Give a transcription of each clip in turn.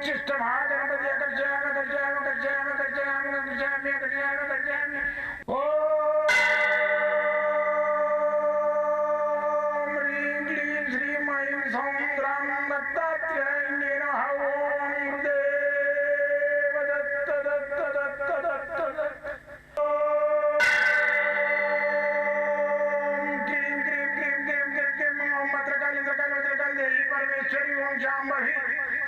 विशिष्ट महागणपति अकर्षयाम अकर्षयाम कर अकर्षयाम अकर्षयामि अकर्षयाम अकर्षयामि ओम ह्रीं क्लीं श्रीं ऐं सौं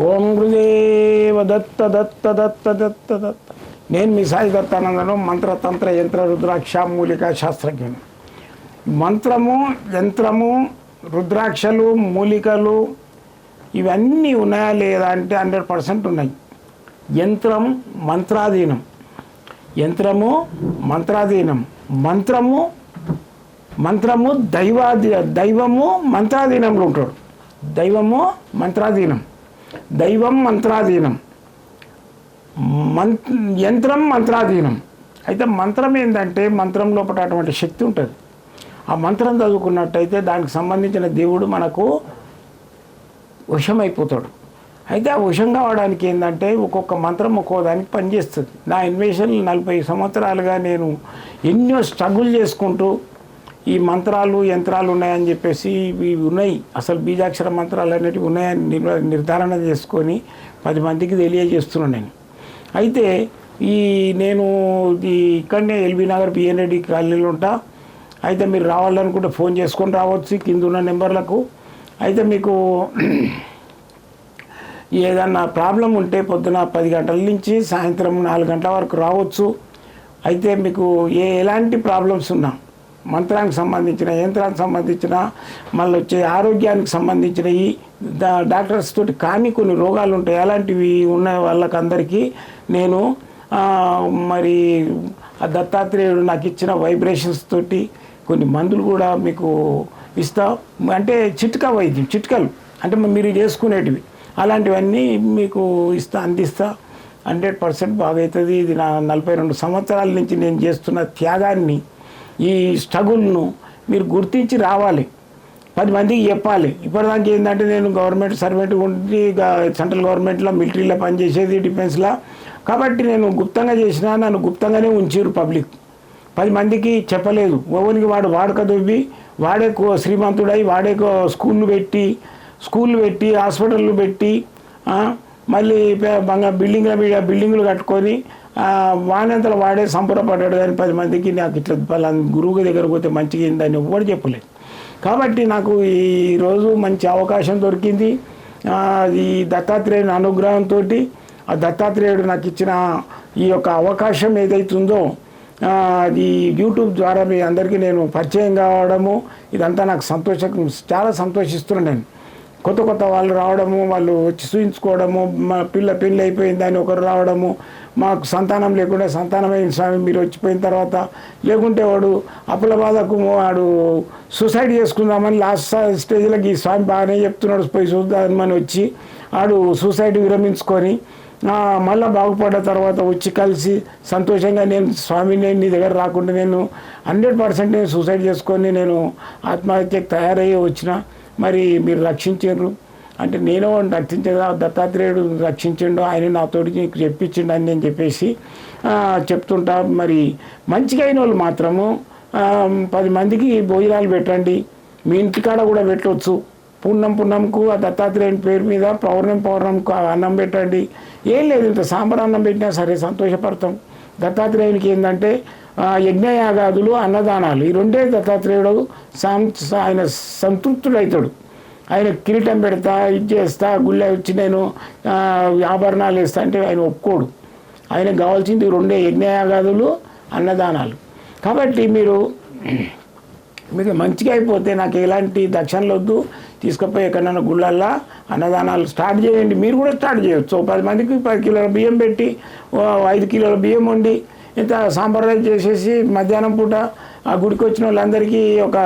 ఓం గురుదేవ దత్త దత్త దత్త దత్త దత్త. నేను మీ సాయి దత్తానందను మంత్రతంత్ర యంత్ర రుద్రాక్ష మూలిక శాస్త్రజ్ఞను. మంత్రము యంత్రము రుద్రాక్షలు మూలికలు ఇవన్నీ ఉన్నాయా లేదా అంటే హండ్రెడ్ పర్సెంట్ ఉన్నాయి. యంత్రం మంత్రాధీనం. యంత్రము మంత్రాధీనం. మంత్రము మంత్రము దైవాధీన దైవము మంత్రాధీనంలో ఉంటాడు. దైవము మంత్రాధీనం. దైవం మంత్రాధీనం. మంత్ యంత్రం మంత్రాధీనం. అయితే మంత్రం ఏంటంటే మంత్రం లోపల అటువంటి శక్తి ఉంటుంది. ఆ మంత్రం చదువుకున్నట్టయితే దానికి సంబంధించిన దేవుడు మనకు వశమైపోతాడు. అయితే ఆ వశం కావడానికి ఏంటంటే ఒక్కొక్క మంత్రం ఒక్కో దానికి పనిచేస్తుంది. నా ఇన్వేషన్ నలభై సంవత్సరాలుగా నేను ఎన్నో స్ట్రగుల్ చేసుకుంటూ ఈ మంత్రాలు యంత్రాలు ఉన్నాయని చెప్పేసి ఇవి ఉన్నాయి. అసలు బీజాక్షర మంత్రాలు అనేటివి ఉన్నాయని నిర్ధారణ చేసుకొని పది మందికి తెలియజేస్తున్నాను నేను. అయితే ఈ నేను ఇక్కడనే ఎల్బీ నగర్ బిఎన్ రెడ్డి కాలనీలో ఉంటా. అయితే మీరు రావాలనుకుంటే ఫోన్ చేసుకొని రావచ్చు కింద ఉన్న నెంబర్లకు. అయితే మీకు ఏదన్నా ప్రాబ్లం ఉంటే పొద్దున పది గంటల నుంచి సాయంత్రం నాలుగు గంటల వరకు రావచ్చు. అయితే మీకు ఏ ఎలాంటి ప్రాబ్లమ్స్ ఉన్నా మంత్రానికి సంబంధించిన యంత్రానికి సంబంధించిన మళ్ళీ వచ్చే ఆరోగ్యానికి సంబంధించినవి ఈ డాక్టర్స్ తోటి కానీ కొన్ని రోగాలు ఉంటాయి అలాంటివి ఉన్న వాళ్ళకందరికీ. నేను మరి దత్తాత్రేయుడు నాకు ఇచ్చిన వైబ్రేషన్స్ తోటి కొన్ని మందులు కూడా మీకు ఇస్తా. అంటే చిట్కా వైద్యం చిట్కలు. అంటే మీరు చేసుకునేటివి. అలాంటివన్నీ మీకు ఇస్తా అందిస్తా. హండ్రెడ్ పర్సెంట్ బాగవుతుంది ఇది నా నలభై రెండు సంవత్సరాల నుంచి నేను చేస్తున్న త్యాగాన్ని ఈ స్ట్రగుల్ను మీరు గుర్తించి రావాలి. పది మందికి చెప్పాలి. ఇప్పటిదాకా ఏంటంటే నేను గవర్నమెంట్ సర్వెంట్ ఉండి సెంట్రల్ గవర్నమెంట్లో మిలిటరీలో పనిచేసేది డిఫెన్స్లో. కాబట్టి నేను గుప్తంగా చేసినా నన్ను గుప్తంగానే ఉంచారు పబ్లిక్. పది మందికి చెప్పలేదు. ఓవనికి వాడు వాడక దొబ్బి వాడే శ్రీమంతుడై వాడే కో- స్కూళ్ళు పెట్టి స్కూళ్ళు పెట్టి హాస్పిటళ్ళు పెట్టి మళ్ళీ పే- బంగా బిల్డింగ్ల మీద బిల్డింగ్లు కట్టుకొని వానంతలో వాడే సంపూర్ణపడ్డాడు కానీ పది మందికి నాకు ఇట్లా వాళ్ళ గురువు దగ్గర పోతే మంచిగా అయిందని ఎవ్వరు చెప్పలేదు. కాబట్టి నాకు ఈరోజు మంచి అవకాశం దొరికింది. ఈ దత్తాత్రేయుని అనుగ్రహంతో ఆ దత్తాత్రేయుడు నాకు ఇచ్చిన ఈ యొక్క అవకాశం ఏదైతుందో ఉందో అది యూట్యూబ్ ద్వారా మీ అందరికీ నేను పరిచయం కావడము ఇదంతా నాకు సంతోషం చాలా సంతోషిస్తున్నాను నేను. కొత్త కొత్త వాళ్ళు రావడము వాళ్ళు వచ్చి చూయించుకోవడము మా పిల్ల పెళ్ళి అయిపోయిందని ఒకరు రావడము మాకు సంతానం లేకుండా సంతానమైన స్వామి మీరు వచ్చిపోయిన తర్వాత లేకుంటే వాడు అప్పుల బాధకు వాడు సూసైడ్ చేసుకుందామని లాస్ట్ స్టేజ్లోకి ఈ స్వామి బాగానే చెప్తున్నాడు పోయి చూద్దామని వచ్చి ఆడు సూసైడ్ విరమించుకొని మళ్ళీ బాగుపడ్డ తర్వాత వచ్చి కలిసి సంతోషంగా నేను స్వామి నేను నీ దగ్గర రాకుండా నేను హండ్రెడ్ పర్సెంట్ నేను సూసైడ్ చేసుకొని నేను ఆత్మహత్యకు తయారయ్యి వచ్చిన. మరి మీరు రక్షించారు అంటే నేను వాడిని దత్తాత్రేయుడు రక్షించిండు ఆయన నాతోటి నీకు చెప్పించిండు అని నేను చెప్పేసి చెప్తుంటా. మరి మంచిగా అయిన వాళ్ళు మాత్రము పది మందికి భోజనాలు పెట్టండి. మీ ఇంటికాడ కూడా పెట్టవచ్చు పున్నం పున్నంకు ఆ దత్తాత్రేయుని పేరు మీద పౌర్ణం పౌర్ణంకు అన్నం పెట్టండి. ఏం లేదు ఇంత సాంబార్ అన్నం పెట్టినా సరే సంతోషపడతాం. దత్తాత్రేయునికి ఏంటంటే యజ్ఞయాగాదులు అన్నదానాలు. ఈ రెండే దత్తాత్రేయుడు సం ఆయన సంతృప్తుడవుతాడు ఆయన కిరీటం పెడతా ఇది చేస్తా గుళ్ళ వచ్చి నేను ఆభరణాలు వేస్తా అంటే ఆయన ఒప్పుకోడు. ఆయనకు కావాల్సింది రెండే యజ్ఞయాగాదులు అన్నదానాలు. కాబట్టి మీరు మీకు మంచిగా అయిపోతే నాకు ఎలాంటి దక్షిణలు వద్దు తీసుకుపోయి ఎక్కడన్నా గుళ్ళల్లో అన్నదానాలు స్టార్ట్ చేయండి. మీరు కూడా స్టార్ట్ చేయొచ్చు. పది మందికి పది కిలోల బియ్యం పెట్టి ఐదు కిలోల బియ్యం వండి ఇంత సాంప్రదాయం చేసేసి మధ్యాహ్నం పూట ఆ గుడికి వచ్చిన వాళ్ళందరికీ ఒక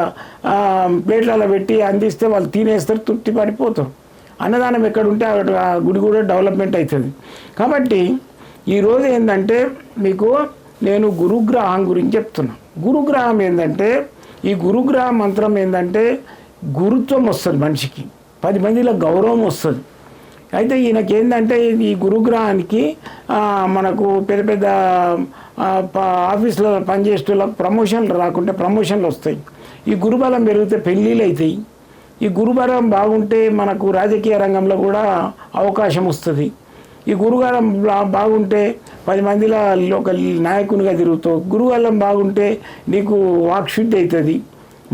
ప్లేట్లలో పెట్టి అందిస్తే వాళ్ళు తినేస్తారు తృప్తి పడిపోతారు. అన్నదానం ఎక్కడ ఉంటే అక్కడ ఆ గుడి కూడా డెవలప్మెంట్ అవుతుంది. కాబట్టి ఈరోజు ఏంటంటే మీకు నేను గురుగ్రహం గురించి చెప్తున్నా. గురుగ్రహం ఏంటంటే ఈ గురుగ్రహ మంత్రం ఏంటంటే గురుత్వం వస్తుంది మనిషికి. పది మందిలో గౌరవం వస్తుంది. అయితే ఈయనకి ఏంటంటే ఈ గురుగ్రహానికి మనకు పెద్ద పెద్ద ఆఫీసులో పనిచేసే ప్రమోషన్లు రాకుంటే ప్రమోషన్లు వస్తాయి. ఈ గురుబలం పెరిగితే పెళ్ళిళ్ళు అవుతాయి. ఈ గురుబలం బాగుంటే మనకు రాజకీయ రంగంలో కూడా అవకాశం వస్తుంది. ఈ గురుగారం బాగుంటే పది మందిలో ఒక నాయకునిగా తిరుగుతావు. గురుబలం బాగుంటే నీకు వాక్శుద్ధి అవుతుంది.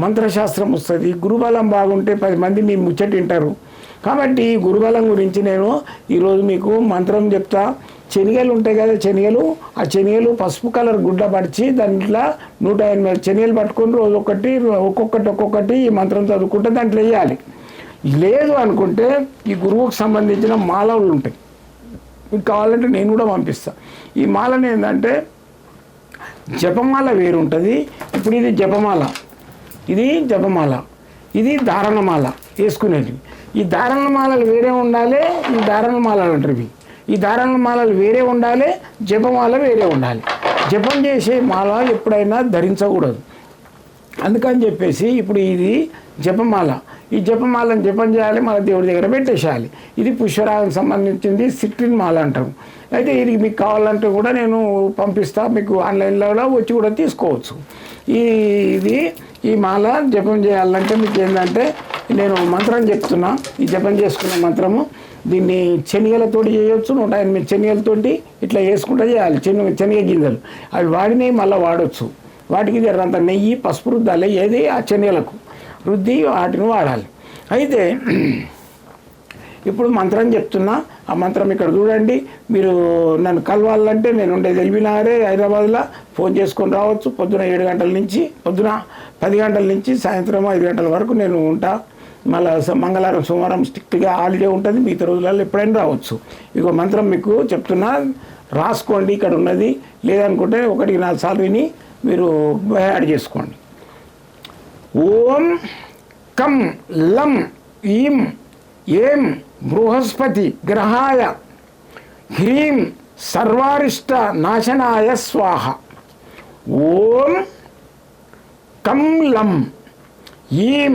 మంత్రశాస్త్రం వస్తుంది గురుబలం బాగుంటే పది మంది మీ ముచ్చటింటారు కాబట్టి ఈ గురుబలం గురించి నేను ఈరోజు మీకు మంత్రం చెప్తా. శనగలు ఉంటాయి కదా శనగలు ఆ శనగలు పసుపు కలర్ గుడ్డ పడిచి దాంట్లో నూట ఎనిమిది శనగలు పట్టుకొని రోజు ఒకటి ఒక్కొక్కటి ఒక్కొక్కటి ఈ మంత్రం చదువుకుంటే దాంట్లో వేయాలి. లేదు అనుకుంటే ఈ గురువుకు సంబంధించిన మాలలు ఉంటాయి. మీకు కావాలంటే నేను కూడా పంపిస్తా. ఈ మాలని ఏంటంటే జపమాల వేరు ఉంటుంది ఇప్పుడు ఇది జపమాల. ఇది జపమాల ఇది ధారణమాల వేసుకునేది. ఈ ధారణమాలలు వేరే ఉండాలి ఈ ధారణమాలలు అంటారు ఈ ధారణమాలలు వేరే ఉండాలి జపమాల వేరే ఉండాలి. జపం చేసే మాల ఎప్పుడైనా ధరించకూడదు. అందుకని చెప్పేసి ఇప్పుడు ఇది జపమాల. ఈ జపమాలను జపం చేయాలి మన దేవుడి దగ్గర పెట్టేసేయాలి. ఇది పుష్పరాగం సంబంధించింది సిట్రిన్ మాల అంటాం అయితే ఇది మీకు కావాలంటే కూడా నేను పంపిస్తా మీకు ఆన్లైన్లో వచ్చి కూడా తీసుకోవచ్చు. ఈ ఇది ఈ మాల జపం చేయాలంటే మీకు ఏంటంటే నేను మంత్రం చెప్తున్నా. ఈ జపం చేసుకున్న మంత్రము దీన్ని శనగలతోటి చేయొచ్చు నూట ఎనిమిది శనిగలతోటి ఇట్లా వేసుకుంటూ చేయాలి. శనగ శనిగ గింజలు. అవి వాడినవి మళ్ళీ వాడచ్చు. వాటికి జరంత నెయ్యి పసుపు రుద్దాలి ఏది ఆ శనగలకు రుద్ది వాటిని వాడాలి. అయితే ఇప్పుడు మంత్రం చెప్తున్నా. ఆ మంత్రం ఇక్కడ చూడండి. మీరు నన్ను కలవాలంటే నేను ఉండేది ఎల్బీనగరే హైదరాబాద్లో. ఫోన్ చేసుకొని రావచ్చు. పొద్దున ఏడు గంటల నుంచి పొద్దున పది గంటల నుంచి సాయంత్రం ఐదు గంటల వరకు నేను ఉంటా. మళ్ళీ మంగళవారం సోమవారం స్ట్రిక్ట్గా హాలిడే ఉంటుంది. మిగతా రోజులలో ఎప్పుడైనా రావచ్చు. ఇక మంత్రం మీకు చెప్తున్నా. రాసుకోండి ఇక్కడ ఉన్నది. లేదనుకుంటే ఒకటికి నాలుగు సార్లు విని మీరు యాడ్ చేసుకోండి. ఓం కం లం ఈం ఏం బృహస్పతి గ్రహాయ హ్రీం సర్వారిష్ట నాశనాయ స్వాహ. ఓం కం లం ఈం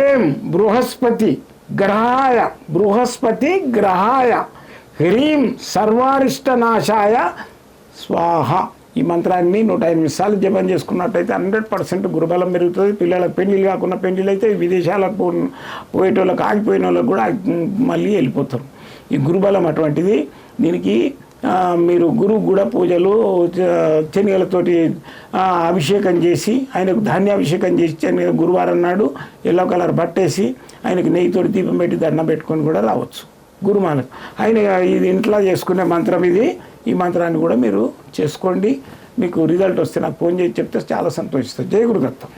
ఏం బృహస్పతి గ్రహాయ బృహస్పతి గ్రహాయ హ్రీం సర్వారిష్ట నాశాయ స్వాహ. ఈ మంత్రాన్ని నూట ఎనిమిది సార్లు జపం చేసుకున్నట్టయితే హండ్రెడ్ పర్సెంట్ గురుబలం పెరుగుతుంది. పిల్లలకు పెళ్ళిళ్ళు కాకుండా పెళ్ళిళ్ళు అయితే విదేశాలకు పో పోయేటోళ్ళకి ఆగిపోయిన వాళ్ళకి కూడా మళ్ళీ వెళ్ళిపోతారు. ఈ గురుబలం అటువంటిది దీనికి మీరు గురువు కూడా పూజలు చ- శనగలతోటి అభిషేకం చేసి ఆయనకు ధాన్యాభిషేకం చేసి శనగ గురువారం నాడు ఎల్లో కలర్ బట్టేసి ఆయనకు నెయ్యితోటి దీపం పెట్టి దండం పెట్టుకొని కూడా రావచ్చు. గురుమాలకు ఆయన ఇది ఇంట్లో చేసుకునే మంత్రం ఇది. ఈ మంత్రాన్ని కూడా మీరు చేసుకోండి. మీకు రిజల్ట్ వస్తే నాకు ఫోన్ చేసి చెప్తే చాలా సంతోషిస్తుంది. జయ గురుదత్తం.